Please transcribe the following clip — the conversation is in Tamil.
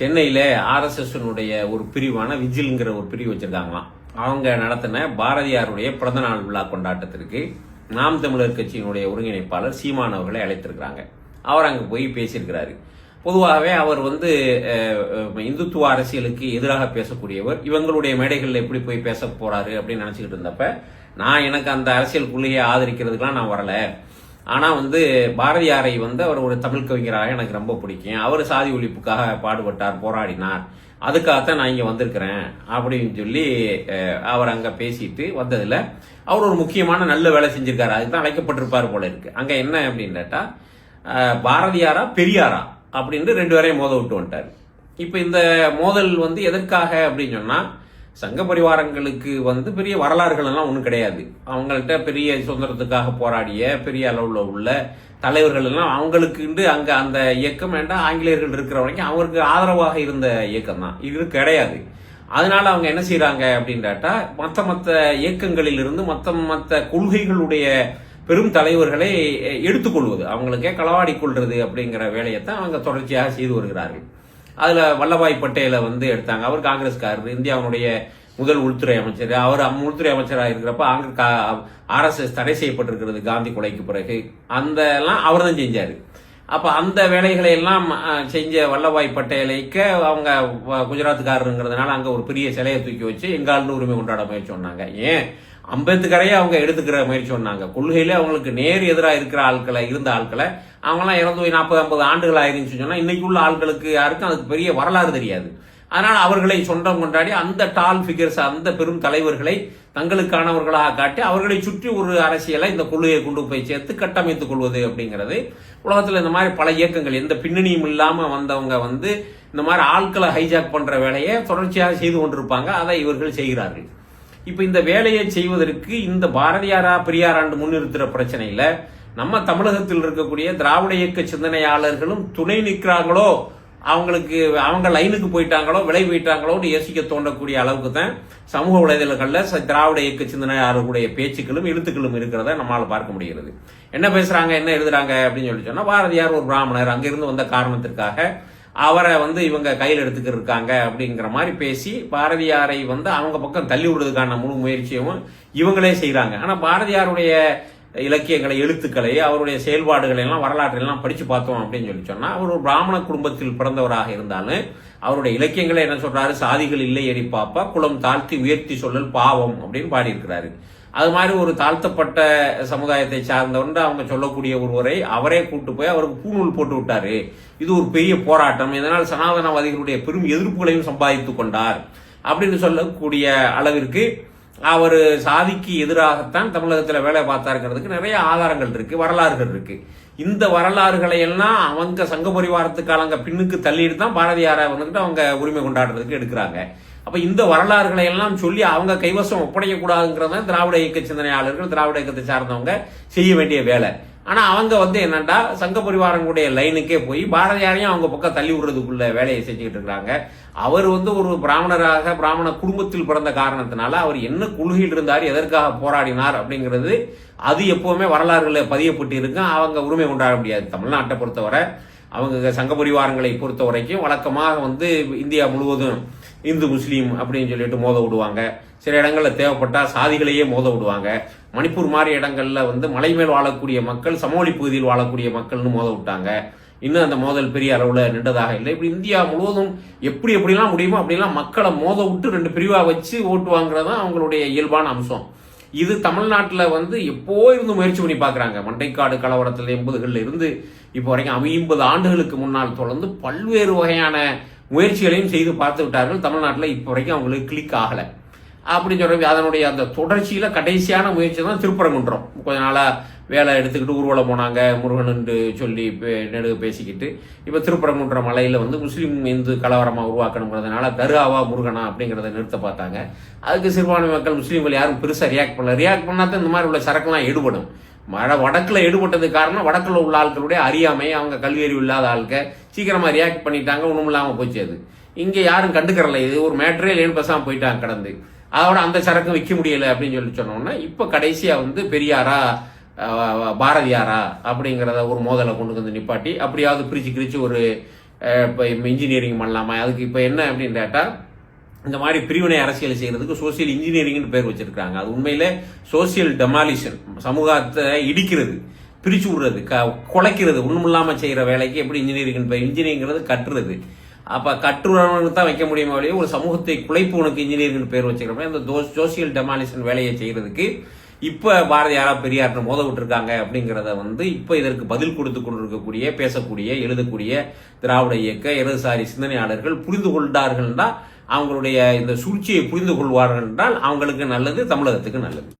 சென்னையில் ஆர்எஸ்எஸ்னுடைய ஒரு பிரிவான விஜில்ங்கிற ஒரு பிரிவு வச்சுருக்காங்களாம். அவங்க நடத்தின பாரதியாருடைய பிறந்தநாள் விழா கொண்டாட்டத்திற்கு நாம் தமிழர் கட்சியினுடைய ஒருங்கிணைப்பாளர் சீமான் அவர்களை அழைத்திருக்கிறாங்க. அவர் அங்கே போய் பேசியிருக்கிறாரு. பொதுவாகவே அவர் வந்து இந்துத்துவ அரசியலுக்கு எதிராக பேசக்கூடியவர். இவங்களுடைய மேடைகளில் எப்படி போய் பேச போறாரு அப்படின்னு நினச்சிக்கிட்டு இருந்தப்ப நான் எனக்கு அந்த அரசியல் அரசியலுக்குள்ளேயே ஆதரிக்கிறதுக்கெலாம் நான் வரலை. ஆனால் வந்து பாரதியாரை வந்து அவர் ஒரு தமிழ் கவிஞராக எனக்கு ரொம்ப பிடிக்கும். அவர் சாதி ஒழிப்புக்காக பாடுபட்டார் போராடினார். அதுக்காகத்தான் நான் இங்கே வந்திருக்கிறேன் அப்படின்னு சொல்லி அவர் அங்கே பேசிட்டு வந்ததில் அவர் ஒரு முக்கியமான நல்ல வேலை செஞ்சிருக்காரு. அதுக்கு தான் அழைக்கப்பட்டிருப்பார் போல இருக்கு. அங்கே என்ன அப்படின்னு கேட்டா பாரதியாரா பெரியாரா அப்படின்ட்டு ரெண்டு பேரையும் மோத விட்டு வந்துட்டார். இப்போ இந்த மோதல் வந்து எதற்காக அப்படின்னு சொன்னால் சங்க பரிவாரங்களுக்கு வந்து பெரிய வரலாறுகள் எல்லாம் ஒன்றும் கிடையாது. அவங்கள்ட்ட பெரிய சுதந்திரத்துக்காக போராடிய பெரிய அளவில் உள்ள தலைவர்கள் எல்லாம் அவங்களுக்குண்டு அங்கே அந்த இயக்கம் வேண்டாம் ஆங்கிலேயர்கள் இருக்கிற வரைக்கும் அவருக்கு ஆதரவாக இருந்த இயக்கம் தான் இது கிடையாது. அதனால அவங்க என்ன செய்கிறாங்க அப்படின்றாட்டா மற்ற மற்ற இயக்கங்களிலிருந்து மற்ற மற்ற கொள்கைகளுடைய பெரும் தலைவர்களை எடுத்துக்கொள்வது அவங்களுக்கே களவாடி கொள்வது அப்படிங்கிற வேலையைத்தான் அவங்க தொடர்ச்சியாக செய்து வருகிறார்கள். அதில் வல்லபாய் பட்டேலை வந்து எடுத்தாங்க. அவர் காங்கிரஸ்காரர் இந்தியாவுடைய முதல் உள்துறை அமைச்சர். அவர் அம் உள்துறை அமைச்சராக இருக்கிறப்ப அங்க ஆர்எஸ்எஸ் தடை செய்யப்பட்டிருக்கிறது காந்தி கொலைக்கு பிறகு. அந்த எல்லாம் அவர் தான் செஞ்சார். அப்போ அந்த வேலைகளை எல்லாம் செஞ்ச வல்லபாய் பட்டேலைக்கு அவங்க குஜராத்துக்காரருங்கிறதுனால அங்கே ஒரு பெரிய சிலையை தூக்கி வச்சு எங்கால்னு உரிமை கொண்டாட முயற்சி சொன்னாங்க ஏன்? அம்பேத்கரையே அவங்க எடுத்துக்கிற முயற்சி சொன்னாங்க. கொள்கையிலே அவங்களுக்கு நேர் எதிராக இருக்கிற ஆட்களை இருந்த ஆட்களை அவங்களாம் இறந்து போய் நாற்பது ஐம்பது ஆண்டுகள் ஆயிருந்துச்சு சொன்னால் இன்னைக்கு உள்ள ஆட்களுக்கு யாருக்கும் அதுக்கு பெரிய வரலாறு தெரியாது. அதனால் அவர்களை சொந்தம் கொண்டாடி அந்த டால் ஃபிகர்ஸ் அந்த பெரும் தலைவர்களை தங்களுக்கானவர்களாக காட்டி அவர்களை சுற்றி ஒரு அரசியலை இந்த கொள்கையை கொண்டு போய் சேர்த்து கட்டமைத்துக் கொள்வது அப்படிங்கிறது. உலகத்தில் இந்த மாதிரி பல இயக்கங்கள் எந்த பின்னணியும் இல்லாமல் வந்தவங்க வந்து இந்த மாதிரி ஆட்களை ஹைஜாக் பண்ணுற வேலையை தொடர்ச்சியாக செய்து கொண்டிருப்பாங்க. அதை இவர்கள் செய்கிறார்கள். இப்போ இந்த வேலையை செய்வதற்கு இந்த பாரதியாரா பெரியாராண்டு முன்னிறுத்துற பிரச்சனையில நம்ம தமிழகத்தில் இருக்கக்கூடிய திராவிட இயக்க சிந்தனையாளர்களும் துணை நிற்கிறாங்களோ அவங்களுக்கு அவங்க லைனுக்கு போயிட்டாங்களோ விலை போயிட்டாங்களோன்னு யோசிக்க தோண்டக்கூடிய அளவுக்கு தான் சமூக வலைதளங்களில் ச- திராவிட இயக்க சிந்தனையாளர்களுடைய பேச்சுக்களும் எழுத்துக்களும் இருக்கிறத நம்மளால் பார்க்க முடிகிறது. என்ன பேசுறாங்க என்ன எழுதுறாங்க அப்படின்னு சொல்லி சொன்னால் பாரதியார் ஒரு பிராமணர் அங்கிருந்து வந்த காரணத்திற்காக அவரை வந்து இவங்க கையில் எடுத்துக்கிட்டு இருக்காங்க அப்படிங்கிற மாதிரி பேசி பாரதியாரை வந்து அவங்க பக்கம் தள்ளி விடுறதுக்கான முழு முயற்சியும் இவங்களே செய்கிறாங்க ஆனால் பாரதியாருடைய இலக்கியங்களை எழுத்துக்களை அவருடைய செயல்பாடுகளை எல்லாம் வரலாற்றை எல்லாம் பார்த்தோம் அப்படின்னு சொல்லி சொன்னால் அவர் ஒரு பிராமண குடும்பத்தில் பிறந்தவராக இருந்தாலும் அவருடைய இலக்கியங்களை என்ன சொல்கிறாரு சாதிகள் இல்லை எடி பாப்பா குலம் தாழ்த்தி உயர்த்தி சொல்லல் பாவம் அப்படின்னு பாடியிருக்கிறாரு. அது மாதிரி ஒரு தாழ்த்தப்பட்ட சமுதாயத்தை சார்ந்தவன்று அவங்க சொல்லக்கூடிய ஒருவரை அவரே கூட்டு போய் அவருக்கு பூநூல் போட்டு விட்டாரு. இது ஒரு பெரிய போராட்டம். இதனால் சனாதனவாதிகளுடைய பெரும் எதிர்ப்புகளையும் சம்பாதித்து கொண்டார் அப்படின்னு சொல்லக்கூடிய அளவிற்கு அவர் சாதிக்கு எதிராகத்தான் தமிழகத்தில் வேலை பார்த்தாருங்கிறதுக்கு நிறைய ஆதாரங்கள் இருக்கு வரலாறுகள் இருக்கு. இந்த வரலாறுகளை எல்லாம் அவங்க சங்க பரிவாரத்துக்கு அவங்க பின்னுக்கு தள்ளிட்டு தான் பாரதியாரை வந்துட்டு அவங்க உரிமை கொண்டாடுறதுக்கு எடுக்கிறாங்க. அப்ப இந்த வரலாறுகளை எல்லாம் சொல்லி அவங்க கைவசம் ஒப்படையக்கூடாதுங்கிறது தான் திராவிட இயக்க சிந்தனையாளர்கள் திராவிட இயக்கத்தை சார்ந்தவங்க செய்ய வேண்டிய வேலை. ஆனா அவங்க வந்து என்னண்டா சங்க பரிவாரங்களுடைய லைனுக்கே போய் பாரதியாரையும் அவங்க பக்கம் தள்ளி விடுறதுக்குள்ள வேலையை செஞ்சுக்கிட்டு இருக்கிறாங்க. அவர் வந்து ஒரு பிராமணராக பிராமண குடும்பத்தில் பிறந்த காரணத்தினால அவர் என்ன கொள்கையில் இருந்தார் எதற்காக போராடினார் அப்படிங்கிறது அது எப்பவுமே வரலாறுகளில் பதியப்பட்டு இருக்கு. அவங்க உரிமை கொண்டாட முடியாது. தமிழ்நாட்டை பொறுத்தவரை அவங்க சங்க பரிவாரங்களை பொறுத்த வரைக்கும் வழக்கமாக வந்து இந்தியா முழுவதும் இந்து முஸ்லீம் அப்படின்னு சொல்லிட்டு மோத விடுவாங்க. சில இடங்களில் தேவைப்பட்டால் சாதிகளையே மோத விடுவாங்க. மணிப்பூர் மாதிரி இடங்களில் வந்து மலை மேல் வாழக்கூடிய மக்கள் சமவெளி பகுதியில் வாழக்கூடிய மக்கள்னு மோத விட்டாங்க. இன்னும் அந்த மோதல் பெரிய அளவில் நின்றதாக இல்லை. இப்படி இந்தியா முழுவதும் எப்படி எப்படிலாம் முடியுமோ அப்படிலாம் மக்களை மோத விட்டு ரெண்டு பிரிவாக வச்சு ஓட்டு வாங்குறது தான் அவங்களுடைய இயல்பான அம்சம். இது தமிழ்நாட்டில் வந்து எப்போ இருந்து முயற்சி பண்ணி பார்க்குறாங்க மண்டைக்காடு கலவரத்தில் எண்பதுகளில் இருந்து இப்போ வரைக்கும் ஐம்பது ஆண்டுகளுக்கு முன்னால் தொடர்ந்து பல்வேறு வகையான முயற்சிகளையும் செய்து பார்த்து விட்டார்கள். தமிழ்நாட்டில் இப்போ வரைக்கும் அவங்களுக்கு கிளிக் ஆகலை. அப்படின்னு சொல்ற அதனுடைய அந்த தொடர்ச்சியில் கடைசியான முயற்சி தான் திருப்பரங்குன்றம். கொஞ்ச நாளாக வேலை எடுத்துக்கிட்டு ஊர்வலம் போனாங்க. முருகனுண்டு சொல்லி பே- நெடுக பேசிக்கிட்டு இப்போ திருப்பரங்குன்ற மலையில் வந்து முஸ்லீம் இந்து கலவரமாக உருவாக்கணுங்கிறதுனால தர்காவா முருகனா அப்படிங்கிறத நிறுத்த பார்த்தாங்க. அதுக்கு சிறுபான்மை மக்கள் முஸ்லீம்கள் யாரும் பெருசாக ரியாக்ட் பண்ணல. ரியாக்ட் பண்ணால் தான் இந்த மாதிரி உள்ள சரக்குலாம் எடுபடும் மழை வடக்கில் எடுபட்டதுக்கு காரணம் வடக்கில் உள்ள ஆட்களுடைய அறியாமை அவங்க கல்வி அறிவு இல்லாத ஆட்க சீக்கிரமாக ரியாக்ட் பண்ணிட்டாங்க ஒன்றும் இல்லாமல் போச்சு அது. இங்கே யாரும் கண்டுக்கறல இது. ஒரு மேட்ரே லேன் பஸ்ஸாக போயிட்டாங்க கடந்து. அதோட அந்த சரக்கு விற்க முடியலை அப்படின்னு சொல்லி சொன்னோன்னா இப்போ கடைசியாக வந்து பெரியாரா பாரதியாரா அப்படிங்கிறத ஒரு மோதலை கொண்டு வந்து நிப்பாட்டி அப்படியாவது பிரித்து கிரிச்சு ஒரு இப்போ இன்ஜினியரிங் பண்ணலாமா? அதுக்கு இப்போ என்ன அப்படின்னு கேட்டால் இந்த மாதிரி பிரிவினை அரசியல் செய்கிறதுக்கு சோசியல் இன்ஜினியரிங்னு பேர் வச்சிருக்காங்க அது உண்மையில சோசியல் டெமாலிஷன் சமூகத்தை இடிக்கிறது பிரிச்சு விடுறது க குலைக்கிறது ஒண்ணுமில்லாம செய்யற வேலைக்கு எப்படி இன்ஜினியரிங் பேர். இன்ஜினியரிங்கிறது கட்டுறது. அப்ப கட்டுறவனுக்கு தான் வைக்க முடியுமா வழியே ஒரு சமூகத்தை குலைப்பவனுக்கு இன்ஜினியரிங் பேர் வச்சுக்கிறப்ப இந்த சோசியல் டெமாலிஷன் வேலையை செய்யறதுக்கு இப்ப பாரதியாரா பெரியார்னு மோத விட்டுருக்காங்க அப்படிங்கிறத வந்து இப்ப இதற்கு பதில் கொடுத்து கொண்டிருக்கக்கூடிய பேசக்கூடிய எழுதக்கூடிய திராவிட இயக்க இடதுசாரி சிந்தனையாளர்கள் புரிந்து கொண்டார்கள்னா அவங்களுடைய இந்த சூழ்ச்சியை புரிந்து கொள்வார்கள் என்றால் அவங்களுக்கு நல்லது தமிழகத்துக்கு நல்லது.